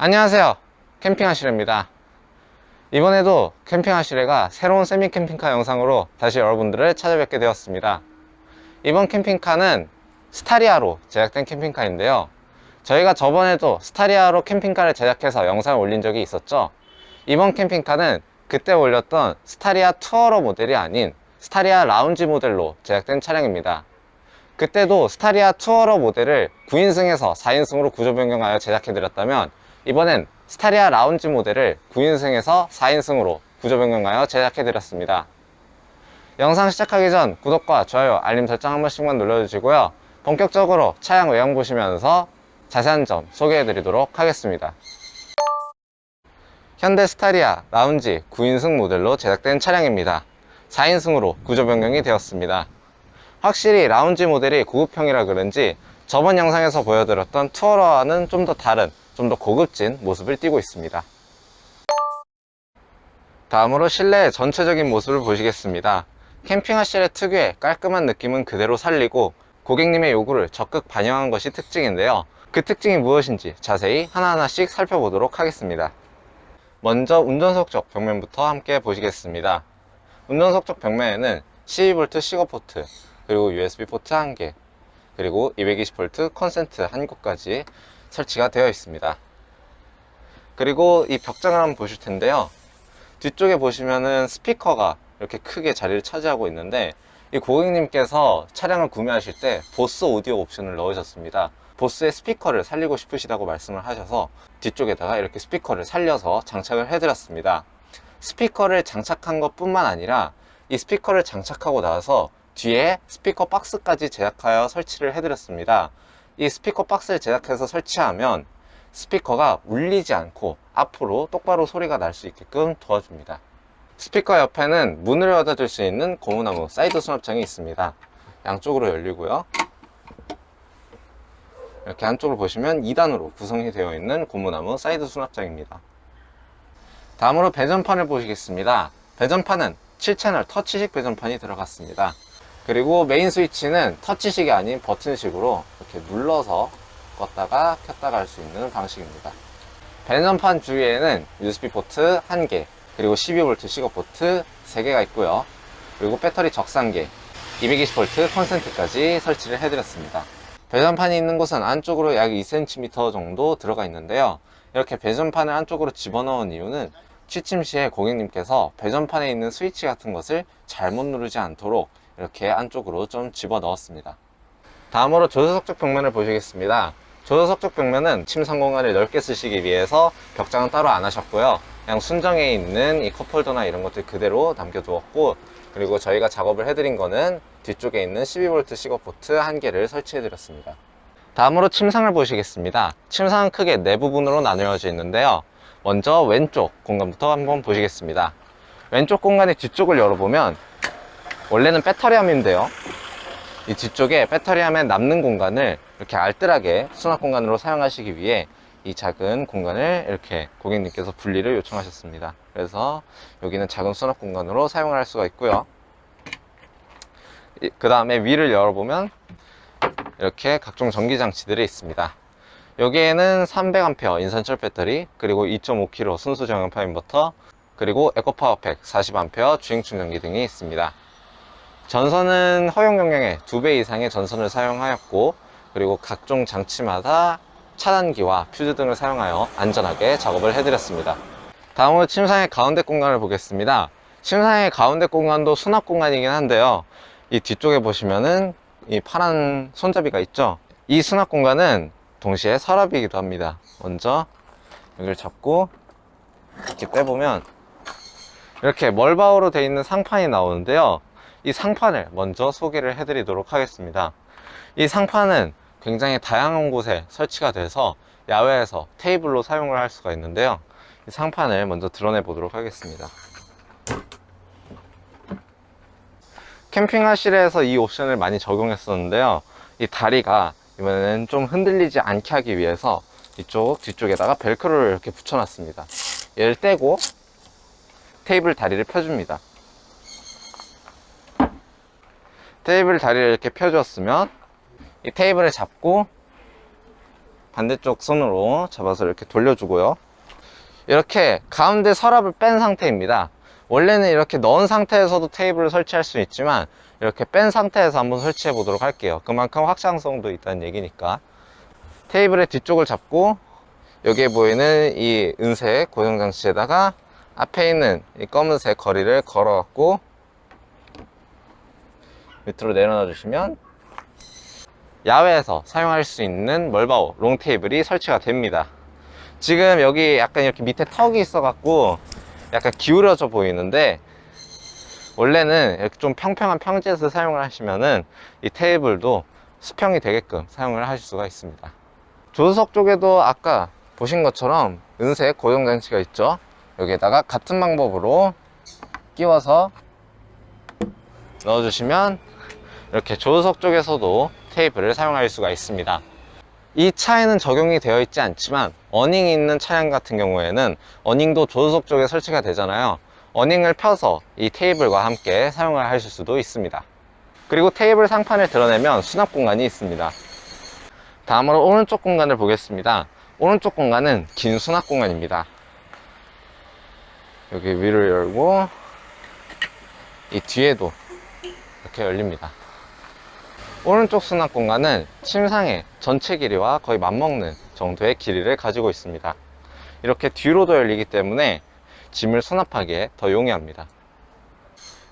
안녕하세요. 캠핑하시레입니다. 이번에도 캠핑하시레가 새로운 세미 캠핑카 영상으로 다시 여러분들을 찾아뵙게 되었습니다. 이번 캠핑카는 스타리아로 제작된 캠핑카인데요. 저희가 저번에도 스타리아로 캠핑카를 제작해서 영상을 올린 적이 있었죠. 이번 캠핑카는 그때 올렸던 스타리아 투어러 모델이 아닌 스타리아 라운지 모델로 제작된 차량입니다. 그때도 스타리아 투어러 모델을 9인승에서 4인승으로 구조 변경하여 제작해드렸다면 이번엔 스타리아 라운지 모델을 9인승에서 4인승으로 구조 변경하여 제작해드렸습니다. 영상 시작하기 전 구독과 좋아요, 알림 설정 한 번씩만 눌러주시고요. 본격적으로 차량 외형 보시면서 자세한 점 소개해드리도록 하겠습니다. 현대 스타리아 라운지 9인승 모델로 제작된 차량입니다. 4인승으로 구조 변경이 되었습니다. 확실히 라운지 모델이 고급형이라 그런지 저번 영상에서 보여드렸던 투어러와는 좀 더 다른 좀 더 고급진 모습을 띠고 있습니다. 다음으로 실내의 전체적인 모습을 보시겠습니다. 캠핑화 실의 특유의 깔끔한 느낌은 그대로 살리고 고객님의 요구를 적극 반영한 것이 특징인데요. 그 특징이 무엇인지 자세히 하나하나씩 살펴보도록 하겠습니다. 먼저 운전석 쪽 벽면부터 함께 보시겠습니다. 운전석 쪽 벽면에는 12V 시거 포트 그리고 USB 포트 1개 그리고 220V 콘센트 한 곳까지 설치가 되어 있습니다. 그리고 이 벽장을 한번 보실 텐데요. 뒤쪽에 보시면은 스피커가 이렇게 크게 자리를 차지하고 있는데 이 고객님께서 차량을 구매하실 때 보스 오디오 옵션을 넣으셨습니다. 보스의 스피커를 살리고 싶으시다고 말씀을 하셔서 뒤쪽에다가 이렇게 스피커를 살려서 장착을 해드렸습니다. 스피커를 장착한 것 뿐만 아니라 이 스피커를 장착하고 나서 뒤에 스피커 박스까지 제작하여 설치를 해드렸습니다. 이 스피커 박스를 제작해서 설치하면 스피커가 울리지 않고 앞으로 똑바로 소리가 날 수 있게끔 도와줍니다. 스피커 옆에는 문을 닫아줄 수 있는 고무나무 사이드 수납장이 있습니다. 양쪽으로 열리고요. 이렇게 한쪽을 보시면 2단으로 구성이 되어 있는 고무나무 사이드 수납장입니다. 다음으로 배전판을 보시겠습니다. 배전판은 7채널 터치식 배전판이 들어갔습니다. 그리고 메인 스위치는 터치식이 아닌 버튼식으로 이렇게 눌러서 껐다가 켰다가 할 수 있는 방식입니다. 배전판 주위에는 USB 포트 1개, 그리고 12V 시거 포트 3개가 있고요. 그리고 배터리 적상계, 220V 콘센트까지 설치를 해드렸습니다. 배전판이 있는 곳은 안쪽으로 약 2cm 정도 들어가 있는데요. 이렇게 배전판을 안쪽으로 집어넣은 이유는 취침 시에 고객님께서 배전판에 있는 스위치 같은 것을 잘못 누르지 않도록 이렇게 안쪽으로 좀 집어 넣었습니다. 다음으로 조수석 쪽 벽면을 보시겠습니다. 조수석 쪽 벽면은 침상 공간을 넓게 쓰시기 위해서 벽장은 따로 안 하셨고요. 그냥 순정에 있는 이 컵홀더나 이런 것들 그대로 남겨두었고 그리고 저희가 작업을 해드린 거는 뒤쪽에 있는 12V 시거 포트 한 개를 설치해 드렸습니다. 다음으로 침상을 보시겠습니다. 침상은 크게 네 부분으로 나누어져 있는데요. 먼저 왼쪽 공간부터 한번 보시겠습니다. 왼쪽 공간의 뒤쪽을 열어보면 원래는 배터리함인데요. 이 뒤쪽에 배터리함에 남는 공간을 이렇게 알뜰하게 수납 공간으로 사용하시기 위해 이 작은 공간을 이렇게 고객님께서 분리를 요청하셨습니다. 그래서 여기는 작은 수납 공간으로 사용을 할 수가 있고요. 그 다음에 위를 열어보면 이렇게 각종 전기 장치들이 있습니다. 여기에는 300A 인산철 배터리, 그리고 2.5kg 순수 정형파 인버터, 그리고 에코파워팩 40A 주행 충전기 등이 있습니다. 전선은 허용 용량의 2배 이상의 전선을 사용하였고, 그리고 각종 장치마다 차단기와 퓨즈 등을 사용하여 안전하게 작업을 해드렸습니다. 다음으로 침상의 가운데 공간을 보겠습니다. 침상의 가운데 공간도 수납 공간이긴 한데요. 이 뒤쪽에 보시면은 이 파란 손잡이가 있죠. 이 수납 공간은 동시에 서랍이기도 합니다. 먼저 여기를 잡고 이렇게 빼보면 이렇게 멀바우로 되어 있는 상판이 나오는데요. 이 상판을 먼저 소개를 해드리도록 하겠습니다. 이 상판은 굉장히 다양한 곳에 설치가 돼서 야외에서 테이블로 사용을 할 수가 있는데요. 이 상판을 먼저 드러내 보도록 하겠습니다. 캠핑하실에서 이 옵션을 많이 적용했었는데요. 이 다리가 이번에는 좀 흔들리지 않게 하기 위해서 이쪽 뒤쪽에다가 벨크로를 이렇게 붙여놨습니다. 얘를 떼고 테이블 다리를 펴줍니다. 테이블 다리를 이렇게 펴주었으면 이 테이블을 잡고 반대쪽 손으로 잡아서 이렇게 돌려주고요. 이렇게 가운데 서랍을 뺀 상태입니다. 원래는 이렇게 넣은 상태에서도 테이블을 설치할 수 있지만 이렇게 뺀 상태에서 한번 설치해 보도록 할게요. 그만큼 확장성도 있다는 얘기니까. 테이블의 뒤쪽을 잡고 여기에 보이는 이 은색 고정장치에다가 앞에 있는 이 검은색 거리를 걸어갖고 밑으로 내려놔 주시면 야외에서 사용할 수 있는 멀바오 롱 테이블이 설치가 됩니다. 지금 여기 약간 이렇게 밑에 턱이 있어 갖고 약간 기울어져 보이는데 원래는 이렇게 좀 평평한 평지에서 사용을 하시면은 이 테이블도 수평이 되게끔 사용을 하실 수가 있습니다. 조수석 쪽에도 아까 보신 것처럼 은색 고정 장치가 있죠. 여기에다가 같은 방법으로 끼워서 넣어주시면 이렇게 조수석 쪽에서도 테이블을 사용할 수가 있습니다. 이 차에는 적용이 되어 있지 않지만 어닝이 있는 차량 같은 경우에는 어닝도 조수석 쪽에 설치가 되잖아요. 어닝을 펴서 이 테이블과 함께 사용을 하실 수도 있습니다. 그리고 테이블 상판을 드러내면 수납 공간이 있습니다. 다음으로 오른쪽 공간을 보겠습니다. 오른쪽 공간은 긴 수납 공간입니다. 여기 위를 열고 이 뒤에도 이렇게 열립니다. 오른쪽 수납 공간은 침상의 전체 길이와 거의 맞먹는 정도의 길이를 가지고 있습니다. 이렇게 뒤로도 열리기 때문에 짐을 수납하기에 더 용이합니다.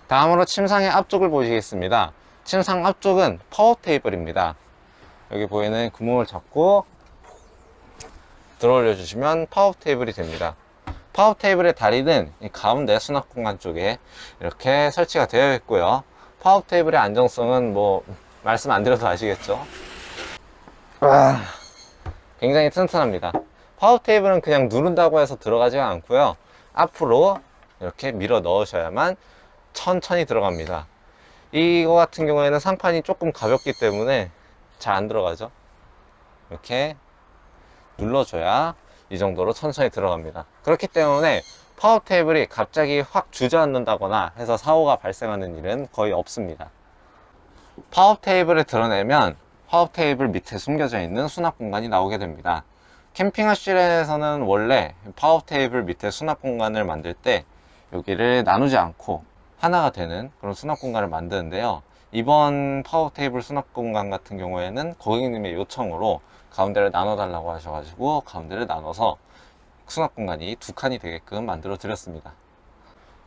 다음으로 침상의 앞쪽을 보시겠습니다. 침상 앞쪽은 파워 테이블입니다. 여기 보이는 구멍을 잡고 들어 올려 주시면 파워 테이블이 됩니다. 파워 테이블의 다리는 이 가운데 수납 공간 쪽에 이렇게 설치가 되어 있고요. 파워 테이블의 안정성은 뭐 말씀 안 드려도 아시겠죠? 아, 굉장히 튼튼합니다. 파워 테이블은 그냥 누른다고 해서 들어가지가 않고요. 앞으로 이렇게 밀어 넣으셔야만 천천히 들어갑니다. 이거 같은 경우에는 상판이 조금 가볍기 때문에 잘 안 들어가죠. 이렇게 눌러줘야 이 정도로 천천히 들어갑니다. 그렇기 때문에 파워 테이블이 갑자기 확 주저앉는다거나 해서 사고가 발생하는 일은 거의 없습니다. 파워 테이블을 드러내면 파워 테이블 밑에 숨겨져 있는 수납 공간이 나오게 됩니다. 캠핑하실에서는 원래 파워 테이블 밑에 수납 공간을 만들 때 여기를 나누지 않고 하나가 되는 그런 수납 공간을 만드는데요. 이번 파워 테이블 수납 공간 같은 경우에는 고객님의 요청으로 가운데를 나눠 달라고 하셔가지고 가운데를 나눠서 수납 공간이 두 칸이 되게끔 만들어 드렸습니다.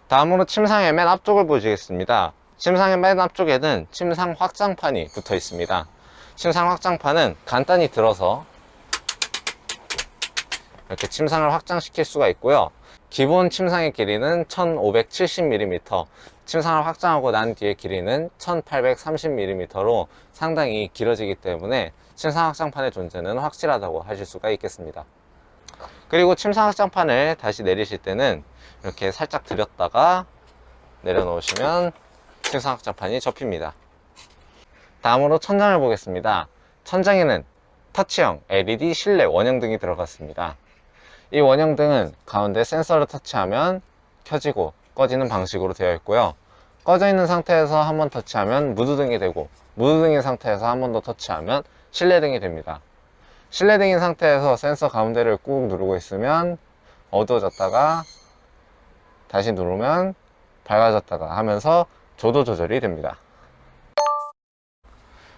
다음으로 침상의 맨 앞쪽을 보시겠습니다. 침상의 맨 앞쪽에는 침상 확장판이 붙어 있습니다. 침상 확장판은 간단히 들어서 이렇게 침상을 확장시킬 수가 있고요. 기본 침상의 길이는 1570mm, 침상을 확장하고 난 뒤의 길이는 1830mm로 상당히 길어지기 때문에 침상 확장판의 존재는 확실하다고 하실 수가 있겠습니다. 그리고 침상 확장판을 다시 내리실 때는 이렇게 살짝 들였다가 내려놓으시면 침상 확장판이 접힙니다. 다음으로 천장을 보겠습니다. 천장에는 터치형 LED 실내 원형등이 들어갔습니다. 이 원형등은 가운데 센서를 터치하면 켜지고 꺼지는 방식으로 되어 있고요. 꺼져 있는 상태에서 한 번 터치하면 무드등이 되고 무드등인 상태에서 한 번 더 터치하면 실내등이 됩니다. 실내등인 상태에서 센서 가운데를 꾹 누르고 있으면 어두워졌다가 다시 누르면 밝아졌다가 하면서 조도 조절이 됩니다.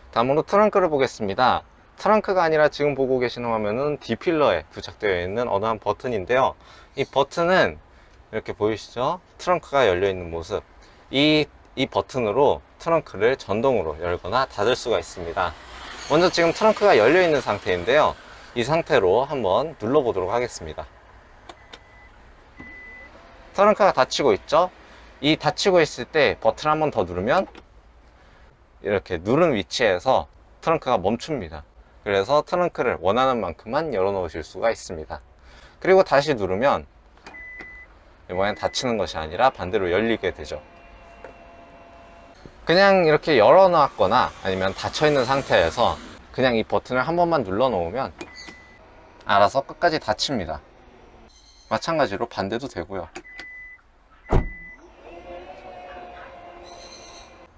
다음으로 트렁크를 보겠습니다. 트렁크가 아니라 지금 보고 계시는 화면은 D필러에 부착되어 있는 어느 한 버튼인데요. 이 버튼은 이렇게 보이시죠? 트렁크가 열려 있는 모습. 이, 이 버튼으로 트렁크를 전동으로 열거나 닫을 수가 있습니다. 먼저 지금 트렁크가 열려 있는 상태인데요. 이 상태로 한번 눌러 보도록 하겠습니다. 트렁크가 닫히고 있죠? 이 닫히고 있을 때 버튼 한 번 더 누르면 이렇게 누른 위치에서 트렁크가 멈춥니다. 그래서 트렁크를 원하는 만큼만 열어 놓으실 수가 있습니다. 그리고 다시 누르면 이번엔 닫히는 것이 아니라 반대로 열리게 되죠. 그냥 이렇게 열어 놨거나 아니면 닫혀 있는 상태에서 그냥 이 버튼을 한 번만 눌러 놓으면 알아서 끝까지 닫힙니다. 마찬가지로 반대도 되고요.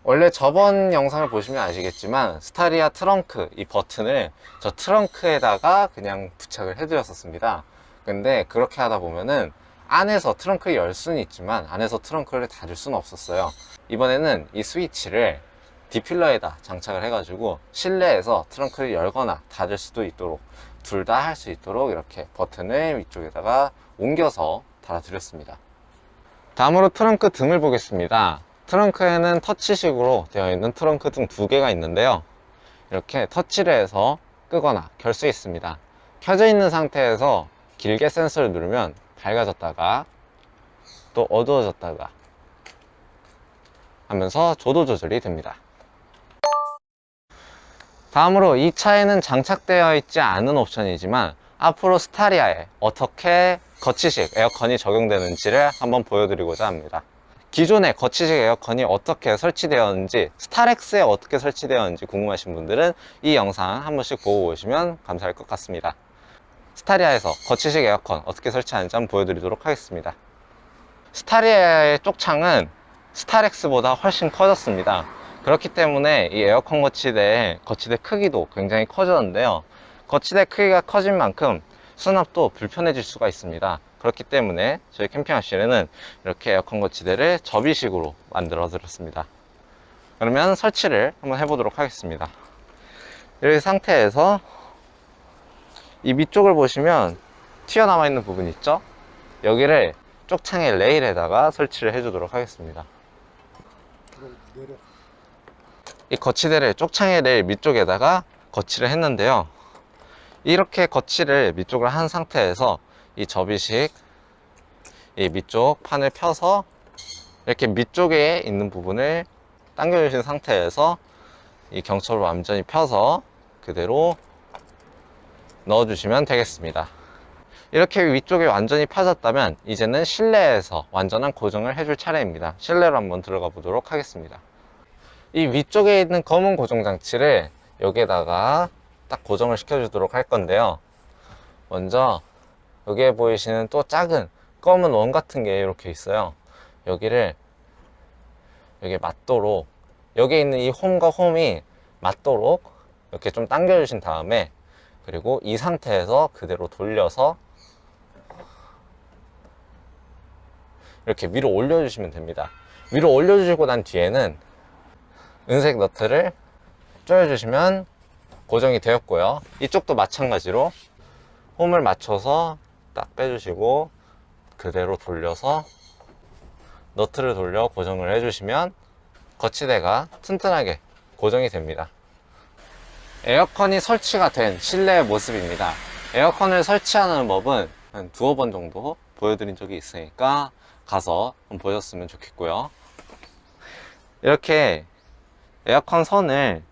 원래 저번 영상을 보시면 아시겠지만 스타리아 트렁크 이 버튼을 저 트렁크에다가 그냥 부착을 해드렸었습니다. 근데 그렇게 하다 보면은 안에서 트렁크를 열 수는 있지만 안에서 트렁크를 닫을 수는 없었어요. 이번에는 이 스위치를 디필러에다 장착을 해가지고 실내에서 트렁크를 열거나 닫을 수도 있도록 둘 다 할 수 있도록 이렇게 버튼을 위쪽에다가 옮겨서 달아드렸습니다. 다음으로 트렁크 등을 보겠습니다 트렁크에는 터치식으로 되어 있는 트렁크 등 두 개가 있는데요. 이렇게 터치를 해서 끄거나 켤 수 있습니다. 켜져 있는 상태에서 길게 센서를 누르면 밝아졌다가 또 어두워졌다가 하면서 조도 조절이 됩니다. 다음으로 이 차에는 장착되어 있지 않은 옵션이지만 앞으로 스타리아에 어떻게 거치식 에어컨이 적용되는지를 한번 보여드리고자 합니다 기존의 거치식 에어컨이 어떻게 설치되었는지 스타렉스에 어떻게 설치되었는지 궁금하신 분들은 이 영상 한 번씩 보고 오시면 감사할 것 같습니다. 스타리아에서 거치식 에어컨 어떻게 설치하는지 한번 보여드리도록 하겠습니다. 스타리아의 쪽창은 스타렉스보다 훨씬 커졌습니다. 그렇기 때문에 이 에어컨 거치대 거치대 크기도 굉장히 커졌는데요. 거치대 크기가 커진 만큼 수납도 불편해질 수가 있습니다 그렇기 때문에 저희 캠핑하실에는 이렇게 에어컨 거치대를 접이식으로 만들어 드렸습니다. 그러면 설치를 한번 해보도록 하겠습니다. 이 상태에서 이 밑쪽을 보시면 튀어나와 있는 부분 있죠? 여기를 쪽창의 레일에다가 설치를 해주도록 하겠습니다. 이 거치대를 쪽창의 레일 밑쪽에다가 거치를 했는데요. 이렇게 거치를 밑쪽을 한 상태에서 이 접이식 이 밑쪽 판을 펴서 이렇게 밑쪽에 있는 부분을 당겨 주신 상태에서 이 경첩을 완전히 펴서 그대로 넣어 주시면 되겠습니다. 이렇게 위쪽이 완전히 펴졌다면 이제는 실내에서 완전한 고정을 해줄 차례입니다. 실내로 한번 들어가 보도록 하겠습니다. 이 위쪽에 있는 검은 고정 장치를 여기에다가 딱 고정을 시켜 주도록 할 건데요. 먼저 여기에 보이시는 또 작은 검은 원 같은 게 이렇게 있어요. 여기를 여기 맞도록 여기에 있는 이 홈과 홈이 맞도록 이렇게 좀 당겨 주신 다음에 그리고 이 상태에서 그대로 돌려서 이렇게 위로 올려주시면 됩니다. 위로 올려주시고 난 뒤에는 은색 너트를 조여주시면 고정이 되었고요. 이쪽도 마찬가지로 홈을 맞춰서 딱 빼주시고 그대로 돌려서 너트를 돌려 고정을 해주시면 거치대가 튼튼하게 고정이 됩니다. 에어컨이 설치가 된 실내의 모습입니다. 에어컨을 설치하는 법은 한 두어 번 정도 보여드린 적이 있으니까 가서 보셨으면 좋겠고요. 이렇게 에어컨 선을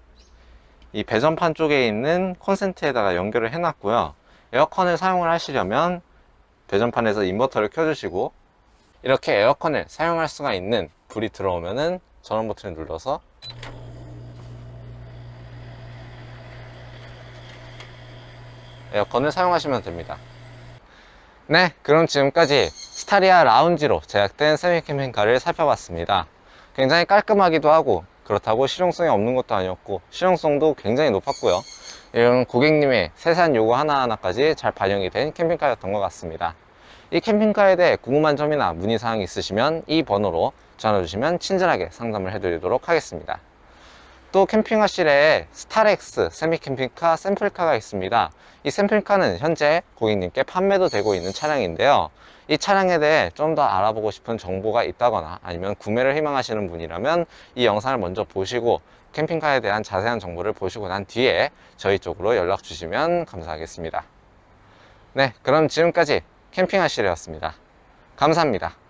이 배전판 쪽에 있는 콘센트에다가 연결을 해놨고요. 에어컨을 사용을 하시려면 배전판에서 인버터를 켜주시고 이렇게 에어컨을 사용할 수가 있는 불이 들어오면은 전원 버튼을 눌러서 에어컨을 사용하시면 됩니다. 네 그럼 지금까지 스타리아 라운지로 제작된 세미 캠핑카를 살펴봤습니다. 굉장히 깔끔하기도 하고 그렇다고 실용성이 없는 것도 아니었고 실용성도 굉장히 높았고요 이런 고객님의 세세한 요구 하나하나까지 잘 반영이 된 캠핑카였던 것 같습니다. 이 캠핑카에 대해 궁금한 점이나 문의사항이 있으시면 이 번호로 전화 주시면 친절하게 상담을 해드리도록 하겠습니다. 또 캠핑화 실에 스타렉스 세미 캠핑카 샘플카가 있습니다. 이 샘플카는 현재 고객님께 판매도 되고 있는 차량인데요. 이 차량에 대해 좀 더 알아보고 싶은 정보가 있다거나 아니면 구매를 희망하시는 분이라면 이 영상을 먼저 보시고 캠핑카에 대한 자세한 정보를 보시고 난 뒤에 저희 쪽으로 연락 주시면 감사하겠습니다. 네 그럼 지금까지 캠핑하실이었습니다. 감사합니다